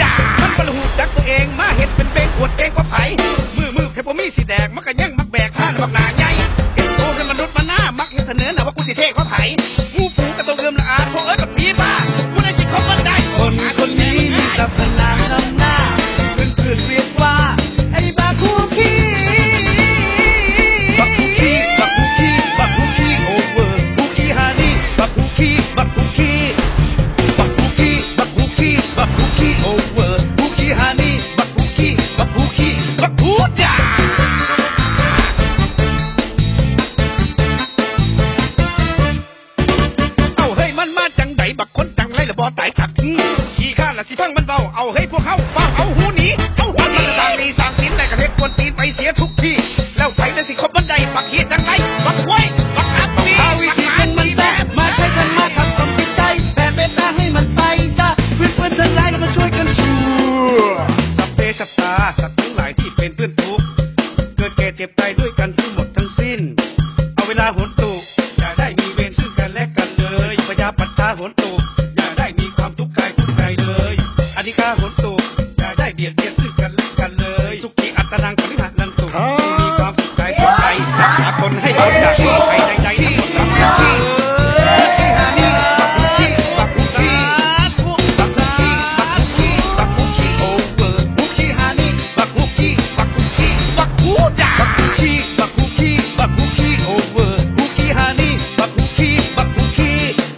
จ้ามันประหูจักตัวเองมาเห็ดเป็นเบงอวดเองว่าไผมือมือแค่พมมีสีแดงมักกะยังมักแบกข้านบักหนาใหญ่เห็นโตเป็นมนุษย์มาหน้ามักเสนอหน่าว่ากูสิเท่เขาไผ เฮ้ยพวกเขาเฝ้าเอาหูหนีเอาหัวหนีสร้างหนีสร้างสินและกระเทกกวนตีนไปเสียทุกที่ แล้วใครได้สิคบบันไดปักเฮียจังไรปักไว้ปักอับปีเอาวิธีเป็นมันแซ่บมาใช้กันมาขับความจิตใจแผ่เมตตาให้มันไปซะเพื่อนเพื่อนๆทั้งหลายเรามาช่วยกันสู้สัพเพสัตตาสัตว์ทั้งหลายที่เป็นเพื่อนทุกข์เกิดแก่เจ็บตายด้วยกันทั้งหมดทั้งสิ้น เอาเวลาโหนตุกอย่าได้มีเวรซึ่งกันและกันเลยพยาปัตตาโหนตุก นิกาหนตุกอได้เบียดเบียนซึ่งกันและกันเลย สุขีอัตนังปริหันันตุมีความสุขกายสุขใจรักษาคนให้เอาจาก